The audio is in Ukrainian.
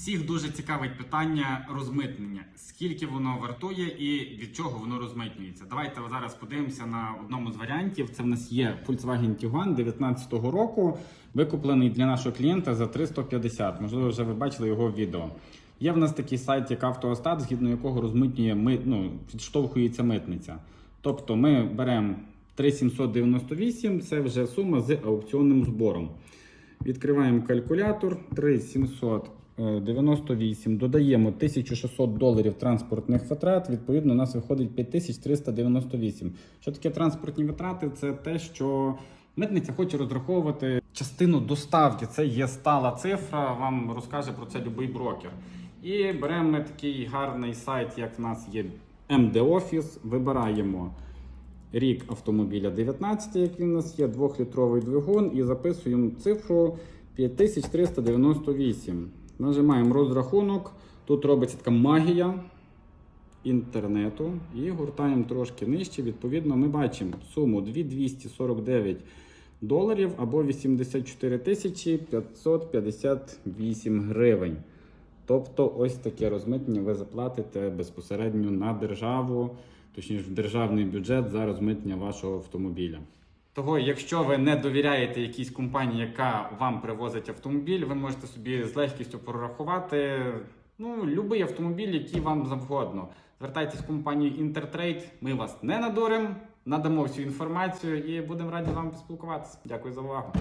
Всіх дуже цікавить питання розмитнення. Скільки воно вартує і від чого воно розмитнюється? Давайте зараз подивимося на одному з варіантів. Це в нас є Volkswagen Tiguan 2019 року, викуплений для нашого клієнта за 350. Можливо, вже ви бачили його відео. Є в нас такий сайт, як Автоостат, згідно якого розмитнює ми, ну, відштовхується митниця. Тобто ми беремо 3798, це вже сума з аукціонним збором. Відкриваємо калькулятор 3798, додаємо 1600 доларів транспортних витрат. Відповідно, у нас виходить 5398. Що таке транспортні витрати? Це те, що митниця хоче розраховувати частину доставки. Це є стала цифра. Вам розкаже про це будь-який брокер. І беремо ми такий гарний сайт, як в нас є MD Office, вибираємо. Рік автомобіля 19, як він у нас є, 2-літровий двигун, і записуємо цифру 5398. Нажимаємо розрахунок. Тут робиться така магія інтернету і гуртаємо трошки нижче. Відповідно, ми бачимо суму 2249 доларів або 84 тисячі 558 гривень. Тобто, ось таке розмитнення ви заплатите безпосередньо на державу, точніше в державний бюджет за розмитнення вашого автомобіля. Того, якщо ви не довіряєте якійсь компанії, яка вам привозить автомобіль, ви можете собі з легкістю прорахувати ну, будь-який автомобіль, який вам завгодно. Звертайтесь в компанію Intertrade, ми вас не надуримо, надамо всю інформацію і будемо раді з вами поспілкуватися. Дякую за увагу.